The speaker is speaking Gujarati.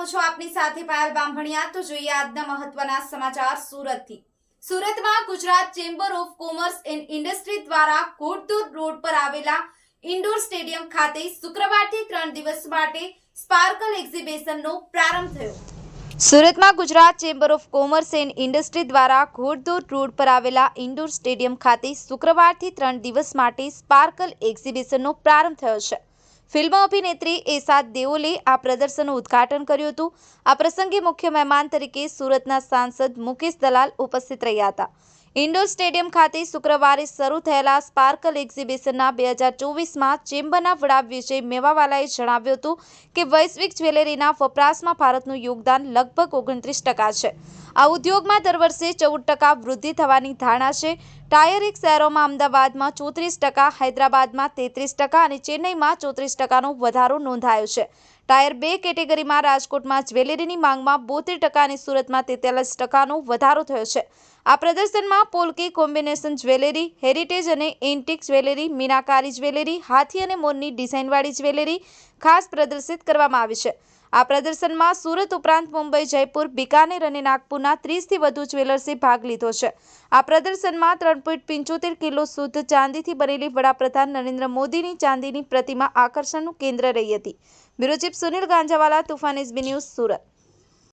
હું છું, આપની સાથે પાયલ બામભણિયા તો જોઈએ આજના મહત્વના સમાચાર સુરતથી. સુરતમાં Gujarat chamber of commerce and industry દ્વારા કોટદૂર રોડ પર આવેલા ઇન્ડોર સ્ટેડિયમ ખાતે શુક્રવારથી ત્રણ દિવસ માટે સ્પાર્કલ એક્ઝિબિશનનો પ્રારંભ થયો. સુરતમાં Gujarat chamber of commerce and industry દ્વારા ઘોડદોર રોડ પર આવેલા ઇન્ડોર સ્ટેડિયમ ખાતે શુક્રવારથી ત્રણ દિવસ માટે સ્પાર્કલ એક્ઝિબિશનનો પ્રારંભ થયો છે. ફિલ્મ અભિનેત્રી એસાદ દેઓલે આ પ્રદર્શનનું ઉદ્ઘાટન કર્યું હતું. આ પ્રસંગે મુખ્ય મહેમાન તરીકે સુરતના સાંસદ મુકેશ દલાલ ઉપસ્થિત રહ્યા હતા. ઇન્ડોર સ્ટેડિયમ ખાતે શુક્રવારે શરૂ થયેલા સ્પાર્કલ એક્ઝિબિશનના બે હજાર ચોવીસમાં ચેમ્બરના વડા વિજય મેવાવાલાએ જણાવ્યું હતું કે વૈશ્વિક જ્વેલરીના વપરાશમાં ભારતનું યોગદાન લગભગ ઓગણત્રીસ ટકા છે. આ ઉદ્યોગમાં દર વર્ષે ચૌદ ટકા વૃદ્ધિ થવાની ધારણા છે. ટાયર એક શહેરોમાં અમદાવાદમાં ચોત્રીસ ટકા, હૈદરાબાદમાં તેત્રીસ ટકા અને ચેન્નઈમાં ચોત્રીસ ટકાનો વધારો નોંધાયો છે. ટાયર બે કેટેગરીમાં રાજકોટમાં જ્વેલરીની માંગમાં બોતેર ટકા અને સુરતમાં તેતાલીસ ટકાનો વધારો થયો છે. આ પ્રદર્શનમાં પોલકી કોમ્બિનેશન જ્વેલરી, હેરિટેજ અને એન્ટિક જ્વેલરી, મીનાકારી જ્વેલરી, હાથી અને મોરની ડિઝાઇનવાળી જ્વેલરી ખાસ પ્રદર્શિત કરવામાં આવી છે. આ પ્રદર્શનમાં સુરત ઉપરાંત મુંબઈ, જયપુર, બિકાનેર અને નાગપુરના ત્રીસથી વધુ જ્વેલર્સે ભાગ લીધો છે. આ પ્રદર્શનમાં ત્રણ પોઈન્ટ પંચોતેર કિલો શુદ્ધ ચાંદીથી બનેલી વડાપ્રધાન નરેન્દ્ર મોદીની ચાંદીની પ્રતિમા આકર્ષણનું કેન્દ્ર રહી હતી. Bureau chief Sunil Ganjawala, Tufan SB news Surat.